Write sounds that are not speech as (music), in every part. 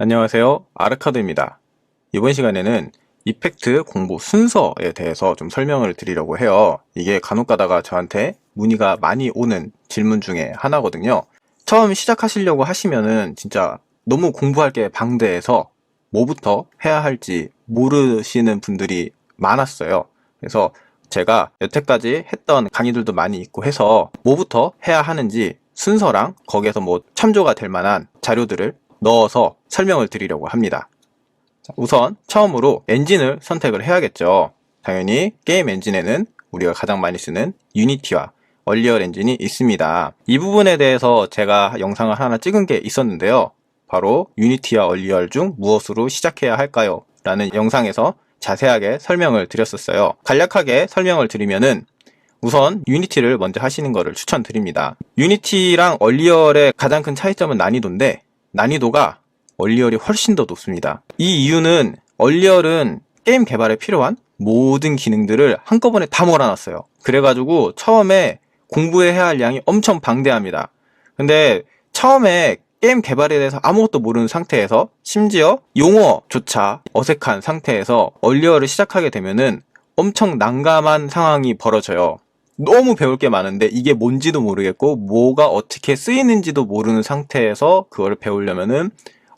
안녕하세요. 아르카드입니다. 이번 시간에는 이펙트 공부 순서에 대해서 좀 설명을 드리려고 해요. 이게 간혹 가다가 저한테 문의가 많이 오는 질문 중에 하나거든요. 처음 시작하시려고 하시면은 진짜 너무 공부할 게 방대해서 뭐부터 해야 할지 모르시는 분들이 많았어요. 그래서 제가 여태까지 했던 강의들도 많이 있고 해서 뭐부터 해야 하는지 순서랑 거기에서 뭐 참조가 될 만한 자료들을 넣어서 설명을 드리려고 합니다. 자, 우선 처음으로 엔진을 선택을 해야겠죠. 당연히 게임 엔진에는 우리가 가장 많이 쓰는 유니티와 얼리얼 엔진이 있습니다. 이 부분에 대해서 제가 영상을 하나 찍은 게 있었는데요. 바로 유니티와 얼리얼 중 무엇으로 시작해야 할까요? 라는 영상에서 자세하게 설명을 드렸었어요. 간략하게 설명을 드리면은 우선 유니티를 먼저 하시는 것을 추천드립니다. 유니티랑 얼리얼의 가장 큰 차이점은 난이도인데 난이도가 얼리얼이 훨씬 더 높습니다. 이 이유는 얼리얼은 게임 개발에 필요한 모든 기능들을 한꺼번에 다 몰아놨어요. 그래가지고 처음에 공부해야 할 양이 엄청 방대합니다. 근데 처음에 게임 개발에 대해서 아무것도 모르는 상태에서 심지어 용어조차 어색한 상태에서 얼리얼을 시작하게 되면은 엄청 난감한 상황이 벌어져요. 너무 배울 게 많은데 이게 뭔지도 모르겠고 뭐가 어떻게 쓰이는지도 모르는 상태에서 그걸 배우려면은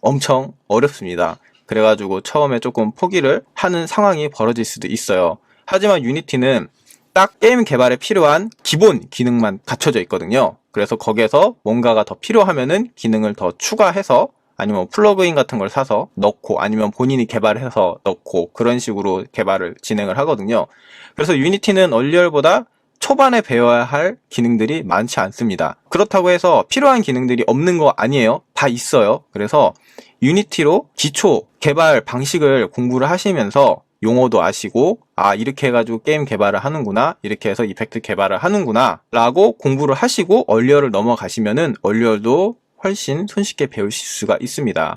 엄청 어렵습니다. 그래가지고 처음에 조금 포기를 하는 상황이 벌어질 수도 있어요. 하지만 유니티는 딱 게임 개발에 필요한 기본 기능만 갖춰져 있거든요. 그래서 거기에서 뭔가가 더 필요하면은 기능을 더 추가해서 아니면 플러그인 같은 걸 사서 넣고 아니면 본인이 개발해서 넣고 그런 식으로 개발을 진행을 하거든요. 그래서 유니티는 얼리얼보다 초반에 배워야 할 기능들이 많지 않습니다. 그렇다고 해서 필요한 기능들이 없는 거 아니에요. 다 있어요. 그래서 유니티로 기초 개발 방식을 공부를 하시면서 용어도 아시고 아 이렇게 해가지고 게임 개발을 하는구나 이렇게 해서 이펙트 개발을 하는구나 라고 공부를 하시고 얼리얼을 넘어가시면은 얼리얼도 훨씬 손쉽게 배우실 수가 있습니다.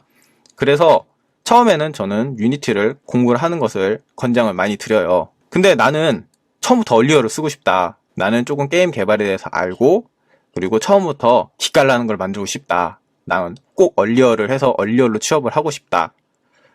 그래서 처음에는 저는 유니티를 공부를 하는 것을 권장을 많이 드려요. 근데 나는 처음부터 얼리얼을 쓰고 싶다. 나는 조금 게임 개발에 대해서 알고 그리고 처음부터 기깔나는 걸 만들고 싶다. 나는 꼭 얼리얼을 해서 얼리얼로 취업을 하고 싶다.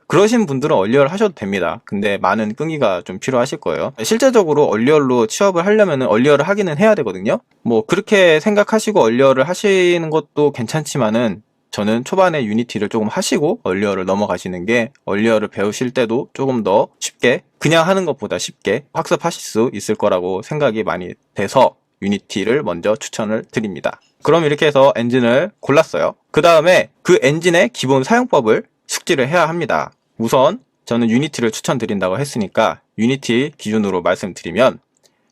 그러신 분들은 얼리얼 하셔도 됩니다. 근데 많은 끈기가 좀 필요하실 거예요. 실제적으로 얼리얼로 취업을 하려면 얼리얼을 하기는 해야 되거든요. 뭐 그렇게 생각하시고 얼리얼을 하시는 것도 괜찮지만은 저는 초반에 유니티를 조금 하시고 얼리얼을 넘어가시는 게 얼리얼을 배우실 때도 조금 더 쉽게 그냥 하는 것보다 쉽게 학습하실 수 있을 거라고 생각이 많이 돼서 유니티를 먼저 추천을 드립니다. 그럼 이렇게 해서 엔진을 골랐어요. 그 다음에 그 엔진의 기본 사용법을 숙지를 해야 합니다. 우선 저는 유니티를 추천드린다고 했으니까 유니티 기준으로 말씀드리면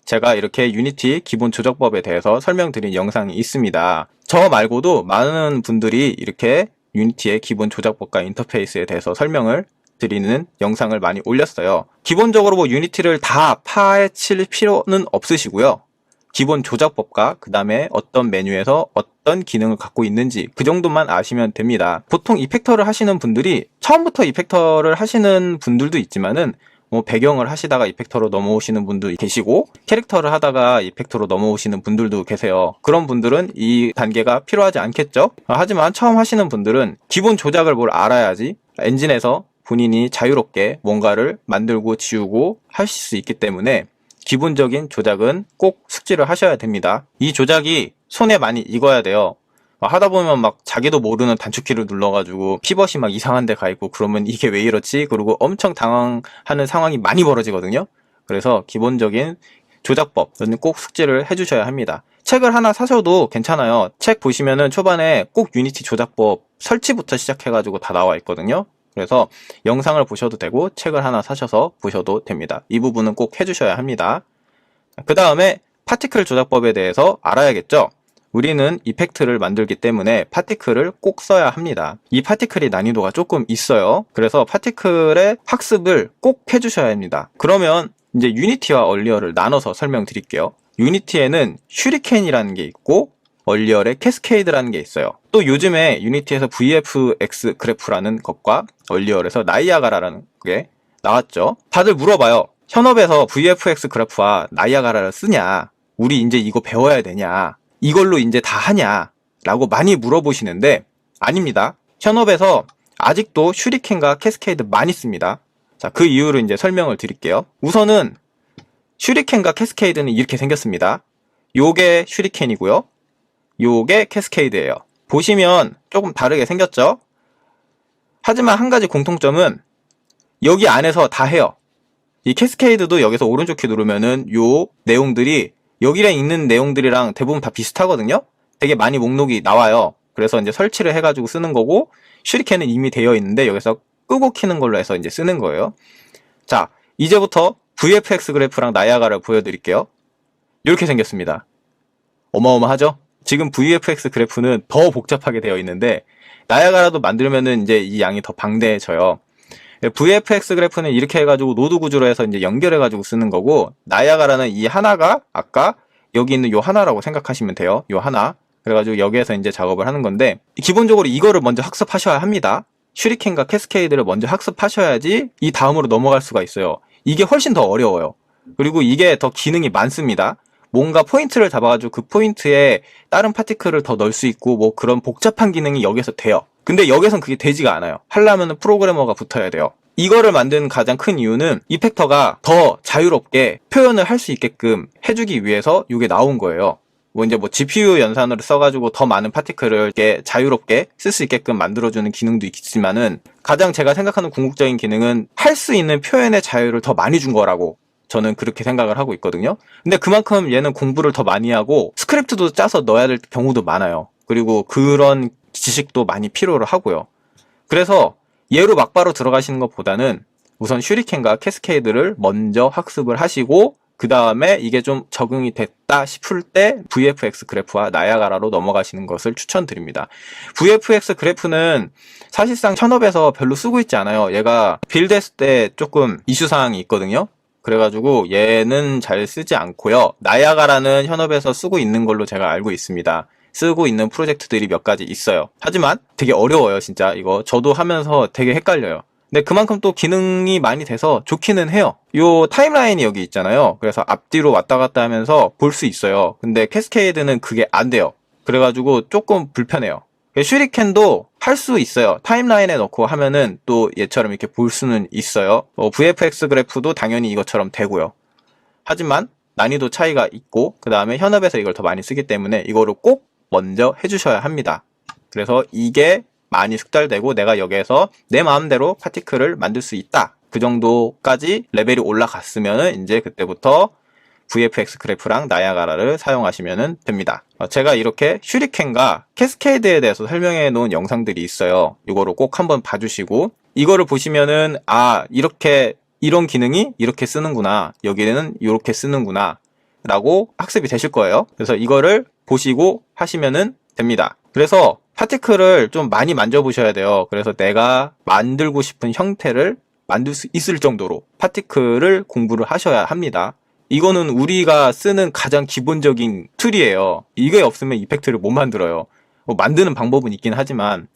제가 이렇게 유니티 기본 조작법에 대해서 설명드린 영상이 있습니다. 저 말고도 많은 분들이 이렇게 유니티의 기본 조작법과 인터페이스에 대해서 설명을 드리는 영상을 많이 올렸어요. 기본적으로 뭐 유니티를 다 파헤칠 필요는 없으시고요. 기본 조작법과 그 다음에 어떤 메뉴에서 어떤 기능을 갖고 있는지 그 정도만 아시면 됩니다. 보통 이펙터를 하시는 분들이 처음부터 이펙터를 하시는 분들도 있지만은 뭐 배경을 하시다가 이펙터로 넘어오시는 분도 계시고 캐릭터를 하다가 이펙터로 넘어오시는 분들도 계세요. 그런 분들은 이 단계가 필요하지 않겠죠? 하지만 처음 하시는 분들은 기본 조작을 뭘 알아야지 엔진에서 본인이 자유롭게 뭔가를 만들고 지우고 하실 수 있기 때문에 기본적인 조작은 꼭 숙지를 하셔야 됩니다. 이 조작이 손에 많이 익어야 돼요. 막 하다 보면 막 자기도 모르는 단축키를 눌러가지고 피벗이 막 이상한 데 가 있고 그러면 이게 왜 이렇지? 그리고 엄청 당황하는 상황이 많이 벌어지거든요. 그래서 기본적인 조작법은 꼭 숙지를 해주셔야 합니다. 책을 하나 사셔도 괜찮아요. 책 보시면은 초반에 꼭 유니티 조작법 설치부터 시작해가지고 다 나와 있거든요. 그래서 영상을 보셔도 되고 책을 하나 사셔서 보셔도 됩니다. 이 부분은 꼭 해주셔야 합니다. 그 다음에 파티클 조작법에 대해서 알아야겠죠? 우리는 이펙트를 만들기 때문에 파티클을 꼭 써야 합니다. 이 파티클이 난이도가 조금 있어요. 그래서 파티클의 학습을 꼭 해주셔야 합니다. 그러면 이제 유니티와 얼리얼을 나눠서 설명드릴게요. 유니티에는 슈리켄이라는 게 있고 얼리얼에 캐스케이드라는 게 있어요. 또 요즘에 유니티에서 VFX 그래프라는 것과 얼리얼에서 나이아가라라는 게 나왔죠. 다들 물어봐요. 현업에서 VFX 그래프와 나이아가라를 쓰냐? 우리 이제 이거 배워야 되냐? 이걸로 이제 다 하냐? 라고 많이 물어보시는데 아닙니다. 현업에서 아직도 슈리켄과 캐스케이드 많이 씁니다. 자, 그 이유를 이제 설명을 드릴게요. 우선은 슈리켄과 캐스케이드는 이렇게 생겼습니다. 요게 슈리켄이고요. 요게 캐스케이드예요. 보시면 조금 다르게 생겼죠? 하지만 한 가지 공통점은 여기 안에서 다 해요. 이 캐스케이드도 여기서 오른쪽 키 누르면은 요 내용들이 여기에 있는 내용들이랑 대부분 다 비슷하거든요? 되게 많이 목록이 나와요. 그래서 이제 설치를 해가지고 쓰는 거고, 슈리켄은 이미 되어 있는데 여기서 끄고 키는 걸로 해서 이제 쓰는 거예요. 자, 이제부터 VFX 그래프랑 나야가를 보여드릴게요. 이렇게 생겼습니다. 어마어마하죠? 지금 VFX 그래프는 더 복잡하게 되어 있는데, 나야가라도 만들면은 이제 이 양이 더 방대해져요. VFX 그래프는 이렇게 해가지고 노드 구조로 해서 이제 연결해가지고 쓰는 거고, 나야가라는 이 하나가 아까 여기 있는 요 하나라고 생각하시면 돼요. 요 하나. 그래가지고 여기에서 이제 작업을 하는 건데, 기본적으로 이거를 먼저 학습하셔야 합니다. 슈리켄과 캐스케이드를 먼저 학습하셔야지 이 다음으로 넘어갈 수가 있어요. 이게 훨씬 더 어려워요. 그리고 이게 더 기능이 많습니다. 뭔가 포인트를 잡아가지고 그 포인트에 다른 파티클을 더 넣을 수 있고 뭐 그런 복잡한 기능이 여기서 돼요. 근데 여기선 그게 되지가 않아요. 하려면 프로그래머가 붙어야 돼요. 이거를 만든 가장 큰 이유는 이펙터가 더 자유롭게 표현을 할 수 있게끔 해주기 위해서 이게 나온 거예요. 뭐 이제 뭐 GPU 연산으로 써가지고 더 많은 파티클을 이렇게 자유롭게 쓸 수 있게끔 만들어주는 기능도 있지만은 가장 제가 생각하는 궁극적인 기능은 할 수 있는 표현의 자유를 더 많이 준 거라고 저는 그렇게 생각을 하고 있거든요. 근데 그만큼 얘는 공부를 더 많이 하고 스크립트도 짜서 넣어야 될 경우도 많아요. 그리고 그런 지식도 많이 필요로 하고요. 그래서 얘로 막바로 들어가시는 것보다는 우선 슈리켄과 캐스케이드를 먼저 학습을 하시고 그 다음에 이게 좀 적응이 됐다 싶을 때 VFX 그래프와 나야가라로 넘어가시는 것을 추천드립니다. VFX 그래프는 사실상 현업에서 별로 쓰고 있지 않아요. 얘가 빌드했을 때 조금 이슈사항이 있거든요. 그래가지고 얘는 잘 쓰지 않고요. 나야가라는 현업에서 쓰고 있는 걸로 제가 알고 있습니다. 쓰고 있는 프로젝트들이 몇 가지 있어요. 하지만 되게 어려워요, 진짜. 이거 저도 하면서 되게 헷갈려요. 근데 그만큼 또 기능이 많이 돼서 좋기는 해요. 요 타임라인이 여기 있잖아요. 그래서 앞뒤로 왔다 갔다 하면서 볼 수 있어요. 근데 캐스케이드는 그게 안 돼요. 그래가지고 조금 불편해요. 슈리켄도 할 수 있어요. 타임라인에 넣고 하면은 또 얘처럼 이렇게 볼 수는 있어요. 어, VFX 그래프도 당연히 이것처럼 되고요. 하지만 난이도 차이가 있고 그 다음에 현업에서 이걸 더 많이 쓰기 때문에 이거를 꼭 먼저 해주셔야 합니다. 그래서 이게 많이 숙달되고 내가 여기에서 내 마음대로 파티클을 만들 수 있다. 그 정도까지 레벨이 올라갔으면 이제 그때부터 VFX 그래프랑 나야가라를 사용하시면 됩니다. 어, 제가 이렇게 슈리켄과 캐스케이드에 대해서 설명해 놓은 영상들이 있어요. 이거를 꼭 한번 봐주시고 이거를 보시면은 아 이렇게 이런 기능이 이렇게 쓰는구나 여기는 이렇게 쓰는구나 라고 학습이 되실 거예요. 그래서 이거를 보시고 하시면은 됩니다. 그래서 파티클을 좀 많이 만져보셔야 돼요. 그래서 내가 만들고 싶은 형태를 만들 수 있을 정도로 파티클을 공부를 하셔야 합니다. 이거는 우리가 쓰는 가장 기본적인 툴이에요. 이게 없으면 이펙트를 못 만들어요. 뭐 만드는 방법은 있긴 하지만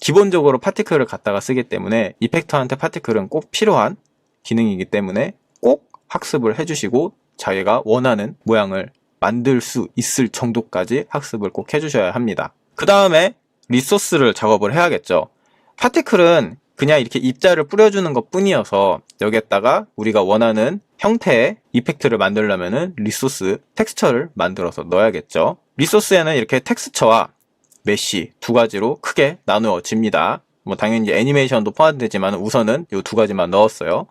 기본적으로 파티클을 갖다가 쓰기 때문에 이펙터한테 파티클은 꼭 필요한 기능이기 때문에 꼭 학습을 해주시고 자기가 원하는 모양을 만들 수 있을 정도까지 학습을 꼭 해주셔야 합니다. 그 다음에 리소스를 작업을 해야겠죠. 파티클은 그냥 이렇게 입자를 뿌려주는 것 뿐이어서 여기에다가 우리가 원하는 형태의 이펙트를 만들려면은 리소스, 텍스처를 만들어서 넣어야겠죠. 리소스에는 이렇게 텍스처와 메쉬 두 가지로 크게 나누어집니다. 뭐 당연히 애니메이션도 포함되지만 우선은 이 두 가지만 넣었어요.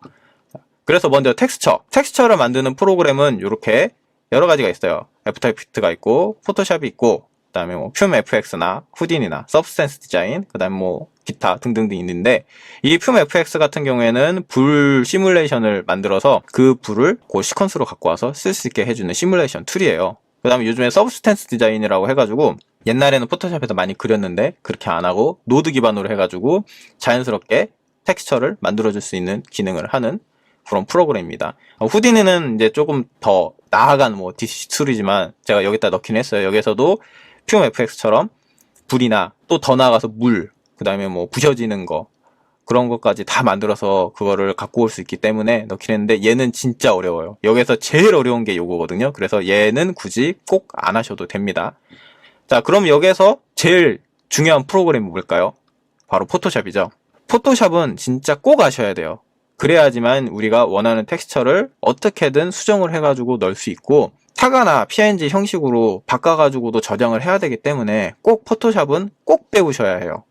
그래서 먼저 텍스처. 텍스처를 만드는 프로그램은 이렇게 여러 가지가 있어요. 애프터 이펙트가 있고, 포토샵이 있고, 그 다음에 뭐, 퓨մ FX나, 후딘이나, 서브스텐스 디자인, 그 다음에 뭐, 기타 등등등 있는데, 이 퓨մ FX 같은 경우에는 불 시뮬레이션을 만들어서 그 불을 그 시퀀스로 갖고 와서 쓸 수 있게 해주는 시뮬레이션 툴이에요. 그 다음에 요즘에 서브스텐스 디자인이라고 해가지고, 옛날에는 포토샵에서 많이 그렸는데, 그렇게 안 하고, 노드 기반으로 해가지고, 자연스럽게 텍스처를 만들어줄 수 있는 기능을 하는 그런 프로그램입니다. 어, 후디니는 이제 조금 더 나아간 뭐 DC 툴이지만 제가 여기다 넣긴 했어요. 여기서도 퓨움 FX처럼 불이나 또 더 나아가서 물, 그 다음에 뭐 부셔지는 거 그런 것까지 다 만들어서 그거를 갖고 올 수 있기 때문에 넣긴 했는데 얘는 진짜 어려워요. 여기서 제일 어려운 게 요거거든요. 그래서 얘는 굳이 꼭 안 하셔도 됩니다. 자, 그럼 여기에서 제일 중요한 프로그램이 뭘까요? 바로 포토샵이죠. 포토샵은 진짜 꼭 아셔야 돼요. 그래야지만 우리가 원하는 텍스처를 어떻게든 수정을 해가지고 넣을 수 있고 타가나 PNG 형식으로 바꿔가지고도 저장을 해야 되기 때문에 꼭 포토샵은 꼭 배우셔야 해요.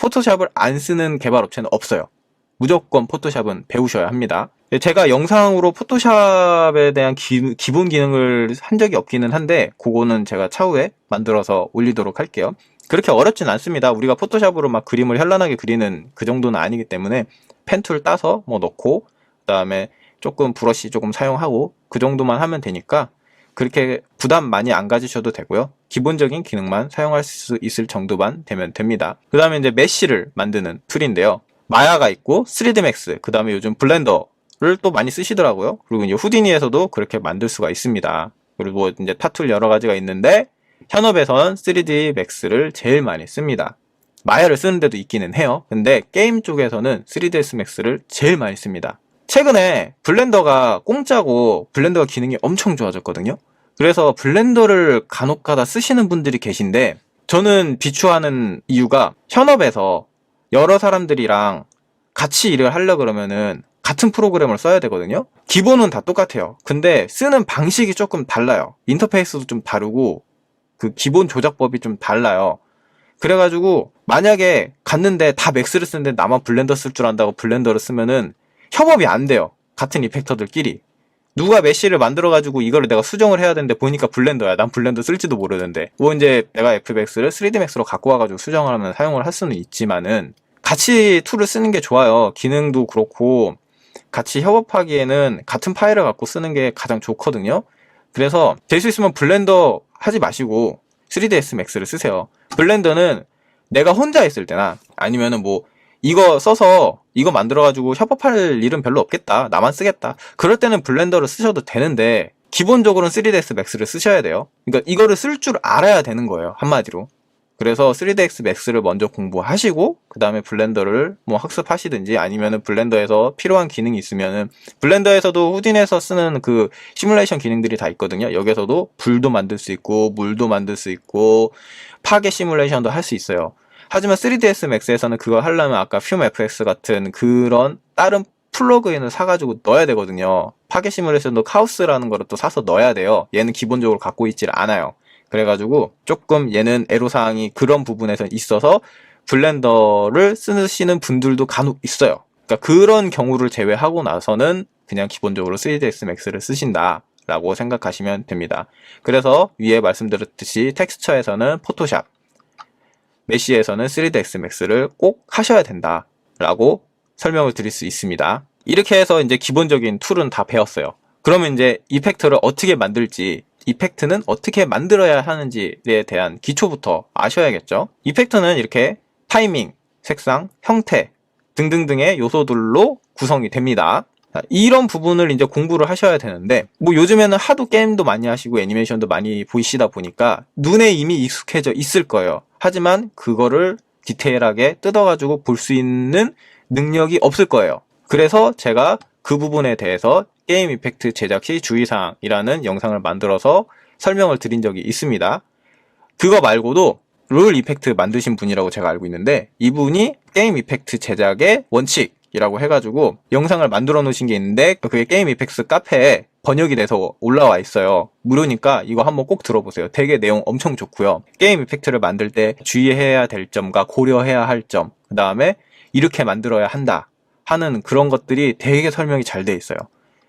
포토샵을 안 쓰는 개발 업체는 없어요. 무조건 포토샵은 배우셔야 합니다. 제가 영상으로 포토샵에 대한 기, 기본 기능을 한 적이 없기는 한데 그거는 제가 차후에 만들어서 올리도록 할게요. 그렇게 어렵진 않습니다. 우리가 포토샵으로 막 그림을 현란하게 그리는 그 정도는 아니기 때문에 펜툴 따서 뭐 넣고 그다음에 조금 브러쉬 조금 사용하고 그 정도만 하면 되니까 그렇게 부담 많이 안 가지셔도 되고요. 기본적인 기능만 사용할 수 있을 정도만 되면 됩니다. 그 다음에 이제 메쉬를 만드는 툴인데요. 마야가 있고 3D 맥스, 그 다음에 요즘 블렌더를 또 많이 쓰시더라고요. 그리고 이제 후디니에서도 그렇게 만들 수가 있습니다. 그리고 뭐 이제 타툴 여러 가지가 있는데 현업에선 3D 맥스를 제일 많이 씁니다. 마야를 쓰는 데도 있기는 해요. 근데 게임 쪽에서는 3ds max를 제일 많이 씁니다. 최근에 블렌더가 공짜고 블렌더가 기능이 엄청 좋아졌거든요. 그래서 블렌더를 간혹가다 쓰시는 분들이 계신데 저는 비추하는 이유가 현업에서 여러 사람들이랑 같이 일을 하려 그러면은 같은 프로그램을 써야 되거든요. 기본은 다 똑같아요. 근데 쓰는 방식이 조금 달라요. 인터페이스도 좀 다르고 그 기본 조작법이 좀 달라요. 그래가지고 만약에 갔는데 다 맥스를 쓰는데 나만 블렌더 쓸 줄 안다고 블렌더를 쓰면은 협업이 안 돼요. 같은 이펙터들끼리. 누가 메쉬를 만들어가지고 이거를 내가 수정을 해야 되는데 보니까 블렌더야. 난 블렌더 쓸지도 모르는데. 뭐 이제 내가 FX를 3D Max로 갖고 와가지고 수정을 하면 사용을 할 수는 있지만은 같이 툴을 쓰는 게 좋아요. 기능도 그렇고 같이 협업하기에는 같은 파일을 갖고 쓰는 게 가장 좋거든요. 그래서 될 수 있으면 블렌더 하지 마시고 3ds max를 쓰세요. 블렌더는 내가 혼자 있을 때나 아니면은 뭐 이거 써서 이거 만들어가지고 협업할 일은 별로 없겠다. 나만 쓰겠다. 그럴 때는 블렌더를 쓰셔도 되는데 기본적으로는 3ds max를 쓰셔야 돼요. 그러니까 이거를 쓸 줄 알아야 되는 거예요. 한마디로. 그래서 3ds max를 먼저 공부하시고 그 다음에 블렌더를 뭐 학습하시든지 아니면은 블렌더에서 필요한 기능이 있으면은 블렌더에서도 후딘에서 쓰는 그 시뮬레이션 기능들이 다 있거든요. 여기서도 불도 만들 수 있고 물도 만들 수 있고 파괴 시뮬레이션도 할 수 있어요. 하지만 3ds max에서는 그걸 하려면 아까 퓨엠FX 같은 그런 다른 플러그인을 사가지고 넣어야 되거든요. 파괴 시뮬레이션도 카오스라는 거를 또 사서 넣어야 돼요. 얘는 기본적으로 갖고 있질 않아요. 그래가지고 조금 얘는 애로사항이 그런 부분에서 있어서 블렌더를 쓰시는 분들도 간혹 있어요. 그러니까 그런 경우를 제외하고 나서는 그냥 기본적으로 3ds max를 쓰신다. 라고 생각하시면 됩니다. 그래서 위에 말씀드렸듯이 텍스처에서는 포토샵, 메시에서는 3ds max를 꼭 하셔야 된다. 라고 설명을 드릴 수 있습니다. 이렇게 해서 이제 기본적인 툴은 다 배웠어요. 그러면 이제 이펙트를 어떻게 만들지, 이펙트는 어떻게 만들어야 하는지에 대한 기초부터 아셔야겠죠. 이펙트는 이렇게 타이밍, 색상, 형태 등등등의 요소들로 구성이 됩니다. 자, 이런 부분을 이제 공부를 하셔야 되는데, 뭐 요즘에는 하도 게임도 많이 하시고 애니메이션도 많이 보이시다 보니까 눈에 이미 익숙해져 있을 거예요. 하지만 그거를 디테일하게 뜯어가지고 볼 수 있는 능력이 없을 거예요. 그래서 제가 그 부분에 대해서 게임 이펙트 제작 시 주의사항이라는 영상을 만들어서 설명을 드린 적이 있습니다. 그거 말고도 룰 이펙트 만드신 분이라고 제가 알고 있는데 이분이 게임 이펙트 제작의 원칙이라고 해가지고 영상을 만들어 놓으신 게 있는데 그게 게임 이펙트 카페에 번역이 돼서 올라와 있어요. 무료니까 이거 한번 꼭 들어보세요. 되게 내용 엄청 좋고요. 게임 이펙트를 만들 때 주의해야 될 점과 고려해야 할 점, 그 다음에 이렇게 만들어야 한다 하는 그런 것들이 되게 설명이 잘 돼 있어요.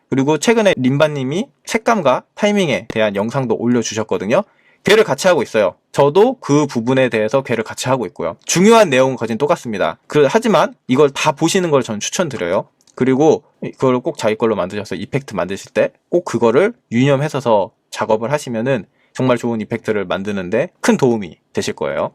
그리고 최근에 림바님이 색감과 타이밍에 대한 영상도 올려주셨거든요. 걔를 같이 하고 있어요. 저도 그 부분에 대해서 걔를 같이 하고 있고요. 중요한 내용은 거진 똑같습니다. 그, 하지만 이걸 다 보시는 걸 저는 추천드려요. 그리고 그걸 꼭 자기 걸로 만드셔서 이펙트 만드실 때 꼭 그거를 유념해서 작업을 하시면은 정말 좋은 이펙트를 만드는데 큰 도움이 되실 거예요.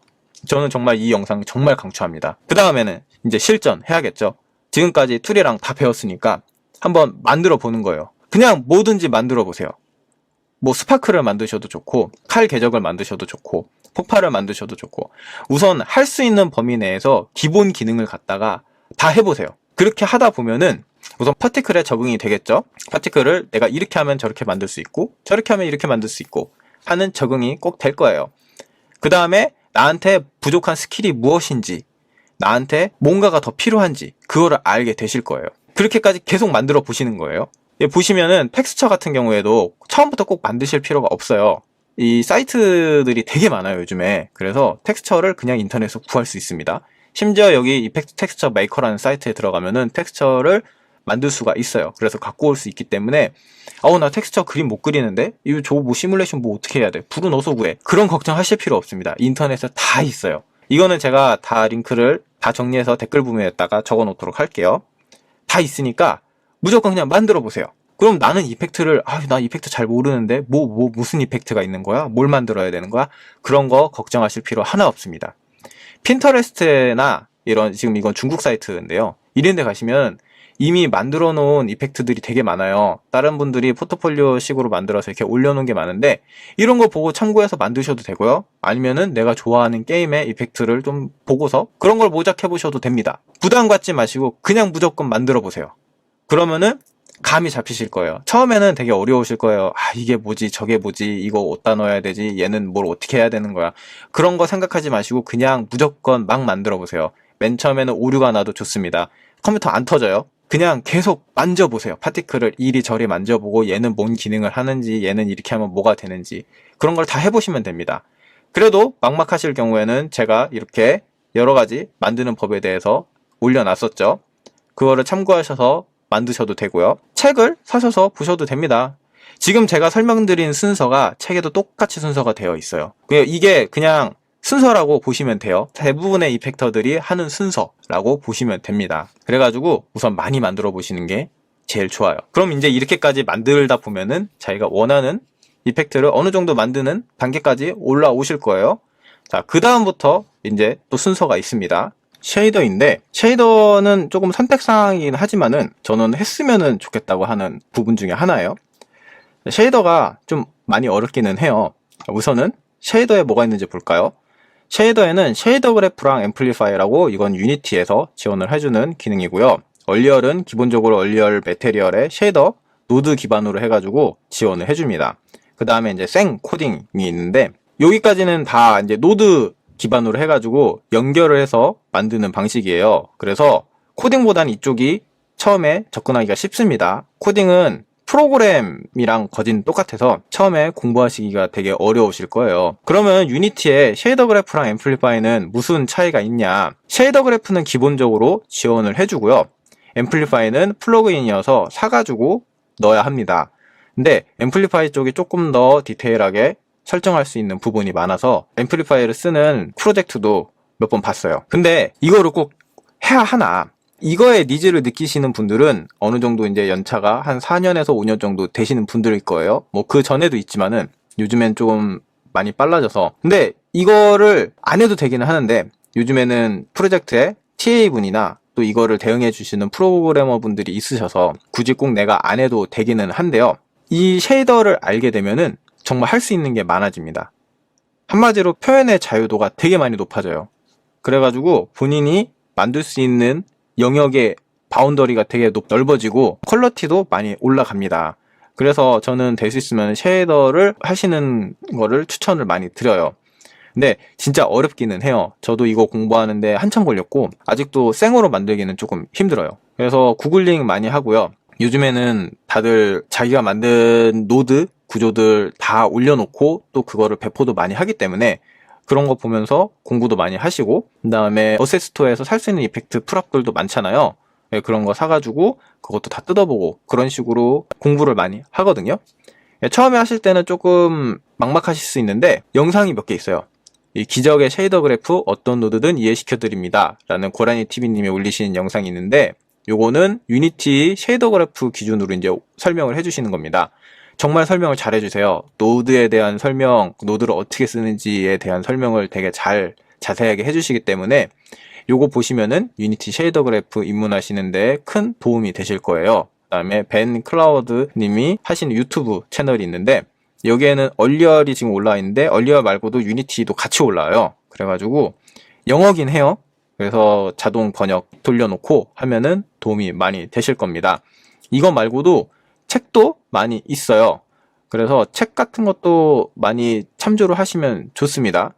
저는 정말 이 영상 정말 강추합니다. 그 다음에는 이제 실전 해야겠죠. 지금까지 툴이랑 다 배웠으니까 한번 만들어 보는 거예요. 그냥 뭐든지 만들어 보세요. 뭐 스파크를 만드셔도 좋고 칼 궤적을 만드셔도 좋고 폭발을 만드셔도 좋고 우선 할 수 있는 범위 내에서 기본 기능을 갖다가 다 해보세요. 그렇게 하다 보면은 우선 파티클에 적응이 되겠죠. 파티클을 내가 이렇게 하면 저렇게 만들 수 있고 저렇게 하면 이렇게 만들 수 있고 하는 적응이 꼭 될 거예요. 그 다음에 나한테 부족한 스킬이 무엇인지 나한테 뭔가가 더 필요한지 그거를 알게 되실 거예요. 그렇게까지 계속 만들어 보시는 거예요. 예, 보시면은 텍스처 같은 경우에도 처음부터 꼭 만드실 필요가 없어요. 이 사이트들이 되게 많아요, 요즘에. 그래서 텍스처를 그냥 인터넷에서 구할 수 있습니다. 심지어 여기 이펙트 텍스처 메이커라는 사이트에 들어가면은 텍스처를 만들 수가 있어요. 그래서 갖고 올 수 있기 때문에 어우 나 텍스처 그림 못 그리는데 이거 저뭐 시뮬레이션 뭐 어떻게 해야 돼? 불은 어디서 구해? 그런 걱정하실 필요 없습니다. 인터넷에 다 있어요. 이거는 제가 다 링크를 다 정리해서 댓글 부분에다가 적어 놓도록 할게요. 다 있으니까 무조건 그냥 만들어 보세요. 그럼 나는 이펙트를 아 나 이펙트 잘 모르는데 뭐 뭐 무슨 이펙트가 있는 거야? 뭘 만들어야 되는 거야? 그런 거 걱정하실 필요 하나 없습니다. 핀터레스트나 이런 지금 이건 중국 사이트인데요. 이런 데 가시면 이미 만들어 놓은 이펙트들이 되게 많아요. 다른 분들이 포트폴리오 식으로 만들어서 이렇게 올려놓은 게 많은데 이런 거 보고 참고해서 만드셔도 되고요. 아니면은 내가 좋아하는 게임의 이펙트를 좀 보고서 그런 걸 모작해 보셔도 됩니다. 부담 갖지 마시고 그냥 무조건 만들어 보세요. 그러면은 감이 잡히실 거예요. 처음에는 되게 어려우실 거예요. 아, 이게 뭐지, 저게 뭐지, 이거 어디다 넣어야 되지, 얘는 뭘 어떻게 해야 되는 거야. 그런 거 생각하지 마시고 그냥 무조건 막 만들어 보세요. 맨 처음에는 오류가 나도 좋습니다. 컴퓨터 안 터져요. 그냥 계속 만져보세요. 파티클을 이리저리 만져보고 얘는 뭔 기능을 하는지, 얘는 이렇게 하면 뭐가 되는지. 그런 걸 다 해보시면 됩니다. 그래도 막막하실 경우에는 제가 이렇게 여러 가지 만드는 법에 대해서 올려놨었죠. 그거를 참고하셔서 만드셔도 되고요. 책을 사셔서 보셔도 됩니다. 지금 제가 설명드린 순서가 책에도 똑같이 순서가 되어 있어요. 그 이게 그냥 순서라고 보시면 돼요. 대부분의 이펙터들이 하는 순서라고 보시면 됩니다. 그래가지고 우선 많이 만들어 보시는 게 제일 좋아요. 그럼 이제 이렇게까지 만들다 보면은 자기가 원하는 이펙트를 어느 정도 만드는 단계까지 올라오실 거예요. 자, 그 다음부터 이제 또 순서가 있습니다. 쉐이더인데 쉐이더는 조금 선택사항이긴 하지만은 저는 했으면은 좋겠다고 하는 부분 중에 하나예요. 쉐이더가 좀 많이 어렵기는 해요. 우선은 쉐이더에 뭐가 있는지 볼까요? 쉐이더에는 쉐이더 그래프랑 앰플리파이라고 이건 유니티에서 지원을 해주는 기능이고요. 얼리얼은 기본적으로 얼리얼 메테리얼에 쉐이더 노드 기반으로 해가지고 지원을 해줍니다. 그 다음에 이제 생 코딩이 있는데 여기까지는 다 이제 노드 기반으로 해가지고 연결을 해서 만드는 방식이에요. 그래서 코딩보다는 이쪽이 처음에 접근하기가 쉽습니다. 코딩은 프로그램이랑 거진 똑같아서 처음에 공부하시기가 되게 어려우실 거예요. 그러면 유니티에 쉐이더 그래프랑 앰플리파이는 무슨 차이가 있냐? 쉐이더 그래프는 기본적으로 지원을 해주고요. 앰플리파이는 플러그인이어서 사가지고 넣어야 합니다. 근데 앰플리파이 쪽이 조금 더 디테일하게 설정할 수 있는 부분이 많아서 앰플리파이를 쓰는 프로젝트도 몇 번 봤어요. 근데 이거를 꼭 해야 하나? 이거에 니즈를 느끼시는 분들은 어느 정도 이제 연차가 한 4년에서 5년 정도 되시는 분들일 거예요. 뭐 그 전에도 있지만은 요즘엔 좀 많이 빨라져서. 근데 이거를 안 해도 되기는 하는데 요즘에는 프로젝트에 TA 분이나 또 이거를 대응해 주시는 프로그래머 분들이 있으셔서 굳이 꼭 내가 안 해도 되기는 한데요. 이 쉐이더를 알게 되면은 정말 할 수 있는 게 많아집니다. 한마디로 표현의 자유도가 되게 많이 높아져요. 그래가지고 본인이 만들 수 있는 영역의 바운더리가 되게 높, 넓어지고 퀄러티도 많이 올라갑니다. 그래서 저는 될 수 있으면 쉐이더를 하시는 거를 추천을 많이 드려요. 근데 진짜 어렵기는 해요. 저도 이거 공부하는데 한참 걸렸고 아직도 생으로 만들기는 조금 힘들어요. 그래서 구글링 많이 하고요. 요즘에는 다들 자기가 만든 노드 구조들 다 올려놓고 또 그거를 배포도 많이 하기 때문에 그런 거 보면서 공부도 많이 하시고 그 다음에 어세스토어에서 살 수 있는 이펙트 풀업들도 많잖아요. 네, 그런 거 사가지고 그것도 다 뜯어보고 그런 식으로 공부를 많이 하거든요. 네, 처음에 하실 때는 조금 막막하실 수 있는데 영상이 몇 개 있어요. 이 기적의 쉐이더 그래프 어떤 노드든 이해시켜 드립니다. 라는 고라니 TV님이 올리신 영상이 있는데 요거는 유니티 쉐이더 그래프 기준으로 이제 설명을 해주시는 겁니다. 정말 설명을 잘 해주세요. 노드에 대한 설명, 노드를 어떻게 쓰는지에 대한 설명을 되게 잘 자세하게 해주시기 때문에 요거 보시면은 유니티 쉐이더 그래프 입문하시는데 큰 도움이 되실 거예요. 그 다음에 벤 클라우드 님이 하시는 유튜브 채널이 있는데 여기에는 얼리얼이 지금 올라와 있는데 얼리얼 말고도 유니티도 같이 올라와요. 그래가지고 영어긴 해요. 그래서 자동 번역 돌려놓고 하면은 도움이 많이 되실 겁니다. 이거 말고도 책도 많이 있어요. 그래서 책 같은 것도 많이 참조를 하시면 좋습니다.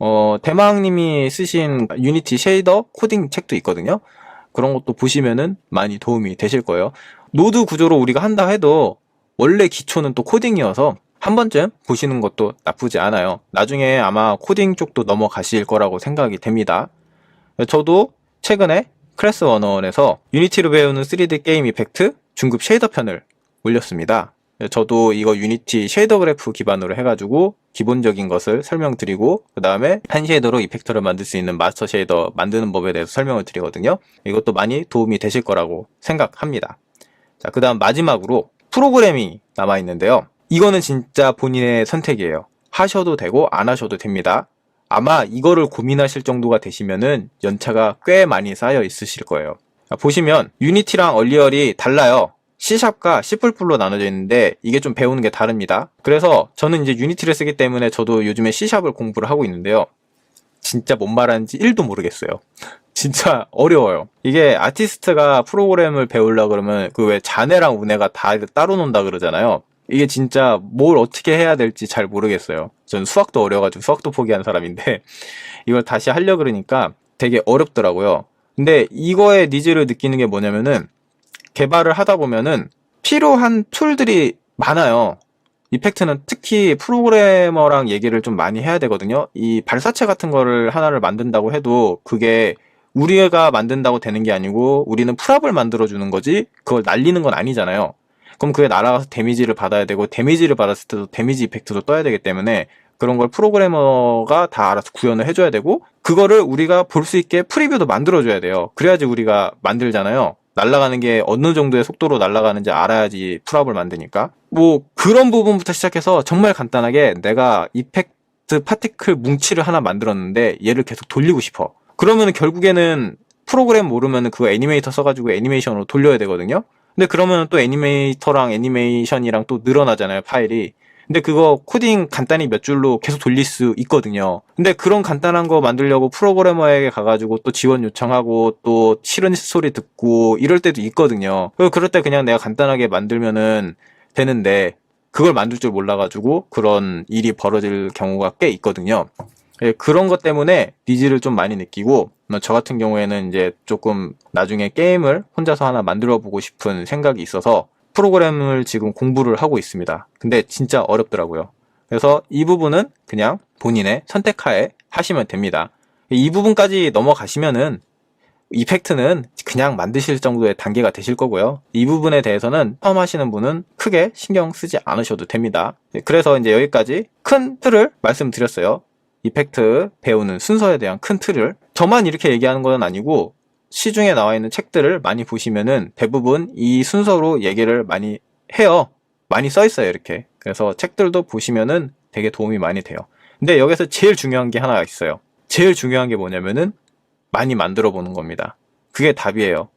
어, 대망님이 쓰신 유니티 쉐이더 코딩 책도 있거든요. 그런 것도 보시면은 많이 도움이 되실 거예요. 노드 구조로 우리가 한다 해도 원래 기초는 또 코딩이어서 한 번쯤 보시는 것도 나쁘지 않아요. 나중에 아마 코딩 쪽도 넘어가실 거라고 생각이 됩니다. 저도 최근에 클래스 101에서 유니티로 배우는 3D 게임 이펙트 중급 쉐이더 편을 올렸습니다. 저도 이거 유니티 쉐이더 그래프 기반으로 해가지고 기본적인 것을 설명드리고 그 다음에 한 쉐이더로 이펙터를 만들 수 있는 마스터 쉐이더 만드는 법에 대해서 설명을 드리거든요. 이것도 많이 도움이 되실 거라고 생각합니다. 자, 그 다음 마지막으로 프로그래밍이 남아있는데요. 이거는 진짜 본인의 선택이에요. 하셔도 되고 안 하셔도 됩니다. 아마 이거를 고민하실 정도가 되시면은 연차가 꽤 많이 쌓여 있으실 거예요. 자, 보시면 유니티랑 얼리얼이 달라요. C샵과 C++로 나눠져 있는데 이게 좀 배우는 게 다릅니다. 그래서 저는 이제 유니티를 쓰기 때문에 저도 요즘에 C샵을 공부를 하고 있는데요. 진짜 뭔 말하는지 1도 모르겠어요. (laughs) 진짜 어려워요. 이게 아티스트가 프로그램을 배우려 그러면 그 왜 자네랑 우네가 다 따로 논다 그러잖아요. 이게 진짜 뭘 어떻게 해야 될지 잘 모르겠어요. 전 수학도 어려가지고 수학도 포기한 사람인데 (laughs) 이걸 다시 하려 그러니까 되게 어렵더라고요. 근데 이거의 니즈를 느끼는 게 뭐냐면은 개발을 하다 보면은 필요한 툴들이 많아요. 이펙트는 특히 프로그래머랑 얘기를 좀 많이 해야 되거든요. 이 발사체 같은 거를 하나를 만든다고 해도 그게 우리가 만든다고 되는 게 아니고 우리는 프랍을 만들어 주는 거지 그걸 날리는 건 아니잖아요. 그럼 그게 날아가서 데미지를 받아야 되고 데미지를 받았을 때도 데미지 이펙트도 떠야 되기 때문에 그런 걸 프로그래머가 다 알아서 구현을 해줘야 되고 그거를 우리가 볼 수 있게 프리뷰도 만들어줘야 돼요. 그래야지 우리가 만들잖아요. 날아가는 게 어느 정도의 속도로 날아가는지 알아야지 프랍을 만드니까 뭐 그런 부분부터 시작해서 정말 간단하게 내가 이펙트 파티클 뭉치를 하나 만들었는데 얘를 계속 돌리고 싶어. 그러면 결국에는 프로그램 모르면 그거 애니메이터 써가지고 애니메이션으로 돌려야 되거든요. 근데 그러면 또 애니메이터랑 애니메이션이랑 또 늘어나잖아요, 파일이. 근데 그거 코딩 간단히 몇 줄로 계속 돌릴 수 있거든요. 근데 그런 간단한 거 만들려고 프로그래머에게 가가지고 또 지원 요청하고 또 싫은 소리 듣고 이럴 때도 있거든요. 그럴 때 그냥 내가 간단하게 만들면은 되는데 그걸 만들 줄 몰라가지고 그런 일이 벌어질 경우가 꽤 있거든요. 예, 그런 것 때문에 니즈를 좀 많이 느끼고 뭐저 같은 경우에는 이제 조금 나중에 게임을 혼자서 하나 만들어 보고 싶은 생각이 있어서 프로그램을 지금 공부를 하고 있습니다. 근데 진짜 어렵더라고요. 그래서 이 부분은 그냥 본인의 선택하에 하시면 됩니다. 이 부분까지 넘어가시면은 이펙트는 그냥 만드실 정도의 단계가 되실 거고요. 이 부분에 대해서는 처음 하시는 분은 크게 신경 쓰지 않으셔도 됩니다. 그래서 이제 여기까지 큰 틀을 말씀드렸어요. 이펙트 배우는 순서에 대한 큰 틀을 저만 이렇게 얘기하는 건 아니고 시중에 나와 있는 책들을 많이 보시면은 대부분 이 순서로 얘기를 많이 해요. 많이 써 있어요, 이렇게. 그래서 책들도 보시면은 되게 도움이 많이 돼요. 근데 여기서 제일 중요한 게 하나가 있어요. 제일 중요한 게 뭐냐면은 많이 만들어 보는 겁니다. 그게 답이에요.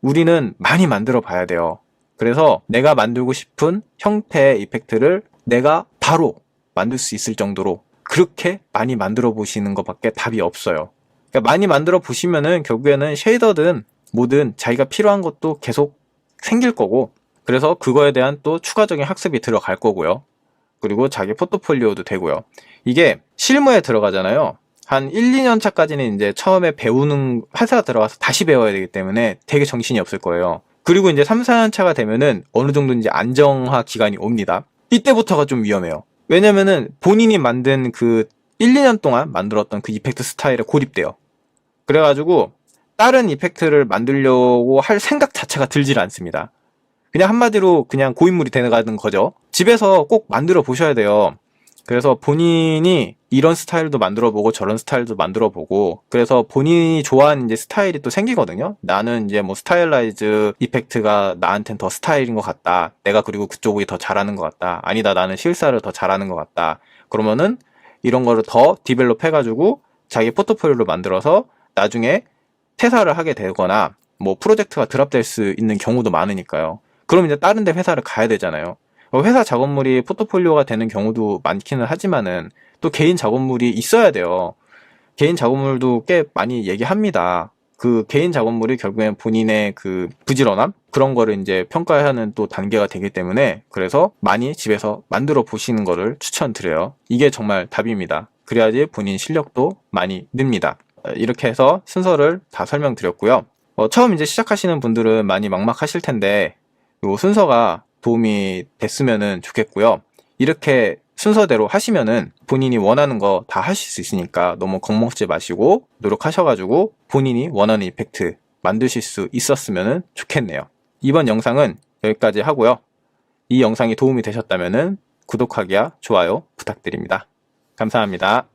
우리는 많이 만들어 봐야 돼요. 그래서 내가 만들고 싶은 형태의 이펙트를 내가 바로 만들 수 있을 정도로 그렇게 많이 만들어 보시는 것밖에 답이 없어요. 그러니까 많이 만들어 보시면은 결국에는 쉐이더든 뭐든 자기가 필요한 것도 계속 생길 거고 그래서 그거에 대한 또 추가적인 학습이 들어갈 거고요. 그리고 자기 포트폴리오도 되고요. 이게 실무에 들어가잖아요. 한 1, 2년 차까지는 이제 처음에 배우는 회사 들어가서 다시 배워야 되기 때문에 되게 정신이 없을 거예요. 그리고 이제 3, 4년 차가 되면은 어느 정도 이제 안정화 기간이 옵니다. 이때부터가 좀 위험해요. 왜냐면은 본인이 만든 그 1, 2년 동안 만들었던 그 이펙트 스타일에 고립돼요. 그래가지고 다른 이펙트를 만들려고 할 생각 자체가 들질 않습니다. 그냥 한마디로 그냥 고인물이 되는 거죠. 집에서 꼭 만들어 보셔야 돼요. 그래서 본인이 이런 스타일도 만들어 보고 저런 스타일도 만들어 보고 그래서 본인이 좋아하는 이제 스타일이 또 생기거든요. 나는 이제 뭐 스타일라이즈 이펙트가 나한텐 더 스타일인 것 같다. 내가 그리고 그쪽이 더 잘하는 것 같다. 아니다. 나는 실사를 더 잘하는 것 같다. 그러면은 이런 거를 더 디벨롭 해가지고 자기 포트폴리오를 만들어서 나중에 퇴사를 하게 되거나 뭐 프로젝트가 드랍될 수 있는 경우도 많으니까요. 그럼 이제 다른 데 회사를 가야 되잖아요. 회사 작업물이 포트폴리오가 되는 경우도 많기는 하지만은 또 개인 작업물이 있어야 돼요. 개인 작업물도 꽤 많이 얘기합니다. 그 개인 작업물이 결국엔 본인의 그 부지런함 그런 거를 이제 평가하는 또 단계가 되기 때문에 그래서 많이 집에서 만들어 보시는 거를 추천드려요. 이게 정말 답입니다. 그래야지 본인 실력도 많이 늡니다. 어, 이렇게 해서 순서를 다 설명드렸고요. 어, 처음 이제 시작하시는 분들은 많이 막막하실 텐데 요 순서가 도움이 됐으면 좋겠고요. 이렇게 순서대로 하시면은 본인이 원하는 거 다 하실 수 있으니까 너무 겁먹지 마시고 노력하셔가지고 본인이 원하는 이펙트 만드실 수 있었으면 좋겠네요. 이번 영상은 여기까지 하고요. 이 영상이 도움이 되셨다면 구독하기와 좋아요 부탁드립니다. 감사합니다.